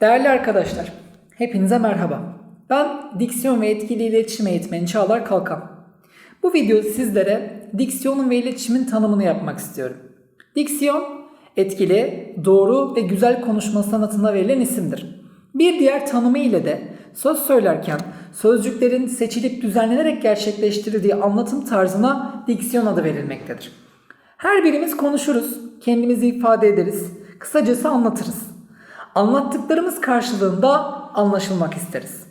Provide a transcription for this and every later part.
Değerli arkadaşlar, hepinize merhaba. Ben diksiyon ve etkili iletişim eğitmeni Çağlar Kalkan. Bu videoda sizlere diksiyonun ve iletişimin tanımını yapmak istiyorum. Diksiyon, etkili, doğru ve güzel konuşma sanatına verilen isimdir. Bir diğer tanımı ile de söz söylerken sözcüklerin seçilip düzenlenerek gerçekleştirildiği anlatım tarzına diksiyon adı verilmektedir. Her birimiz konuşuruz, kendimizi ifade ederiz, kısacası anlatırız. Anlattıklarımız karşılığında anlaşılmak isteriz.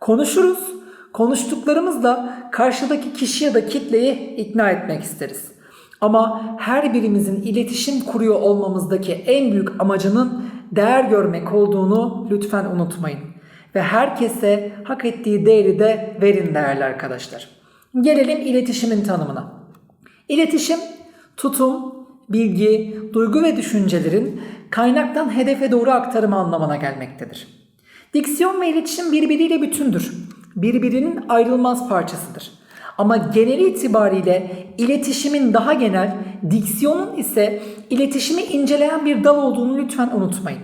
Konuşuruz, konuştuklarımızla karşıdaki kişi ya da kitleyi ikna etmek isteriz. Ama her birimizin iletişim kuruyor olmamızdaki en büyük amacının değer görmek olduğunu lütfen unutmayın. Ve herkese hak ettiği değeri de verin değerli arkadaşlar. Gelelim iletişimin tanımına. İletişim, tutum, bilgi, duygu ve düşüncelerin kaynaktan hedefe doğru aktarımı anlamına gelmektedir. Diksiyon ve iletişim birbiriyle bütündür. Birbirinin ayrılmaz parçasıdır. Ama genel itibariyle iletişimin daha genel, diksiyonun ise iletişimi inceleyen bir dal olduğunu lütfen unutmayın.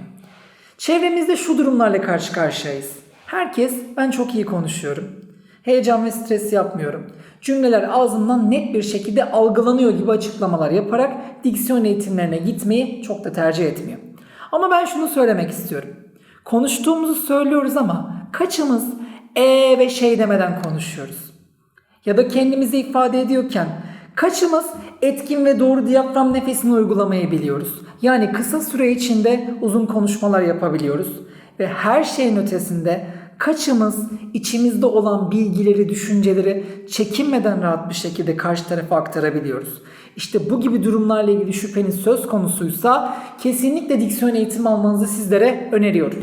Çevremizde şu durumlarla karşı karşıyayız. Herkes ben çok iyi konuşuyorum. Heyecan ve stres yapmıyorum. Cümleler ağzımdan net bir şekilde algılanıyor gibi açıklamalar yaparak diksiyon eğitimlerine gitmeyi çok da tercih etmiyor. Ama ben şunu söylemek istiyorum. Konuştuğumuzu söylüyoruz ama kaçımız e ve şey demeden konuşuyoruz? Ya da kendimizi ifade ediyorken kaçımız etkin ve doğru diyafram nefesini uygulamayı biliyoruz? Yani kısa süre içinde uzun konuşmalar yapabiliyoruz ve her şeyin ötesinde kaçımız içimizde olan bilgileri, düşünceleri çekinmeden rahat bir şekilde karşı tarafa aktarabiliyoruz. İşte bu gibi durumlarla ilgili şüpheniz söz konusuysa kesinlikle diksiyon eğitimi almanızı sizlere öneriyorum.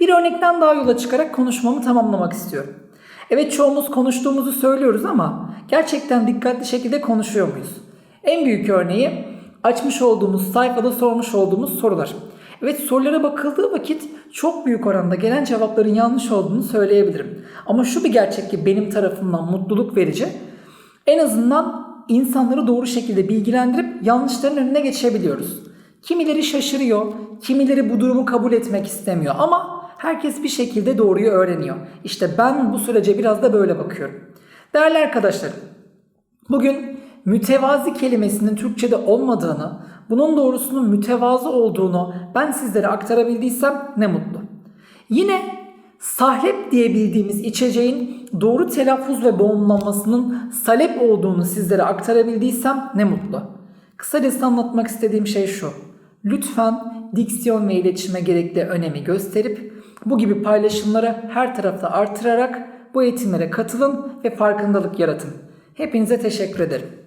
Bir örnekten daha yola çıkarak konuşmamı tamamlamak istiyorum. Evet çoğumuz konuştuğumuzu söylüyoruz ama gerçekten dikkatli şekilde konuşuyor muyuz? En büyük örneği açmış olduğumuz sayfada sormuş olduğumuz sorular. Evet sorulara bakıldığı vakit çok büyük oranda gelen cevapların yanlış olduğunu söyleyebilirim. Ama şu bir gerçek ki benim tarafımdan mutluluk verici. En azından insanları doğru şekilde bilgilendirip yanlışların önüne geçebiliyoruz. Kimileri şaşırıyor, kimileri bu durumu kabul etmek istemiyor ama herkes bir şekilde doğruyu öğreniyor. İşte ben bu sürece biraz da böyle bakıyorum. Değerli arkadaşlarım, bugün mütevazi kelimesinin Türkçe'de olmadığını, bunun doğrusunun mütevazı olduğunu ben sizlere aktarabildiysem ne mutlu. Yine sahlep diye bildiğimiz içeceğin doğru telaffuz ve boğumlanmasının salep olduğunu sizlere aktarabildiysem ne mutlu. Kısacası anlatmak istediğim şey şu. Lütfen diksiyon ve iletişime gerekli önemi gösterip bu gibi paylaşımları her tarafta artırarak bu eğitimlere katılın ve farkındalık yaratın. Hepinize teşekkür ederim.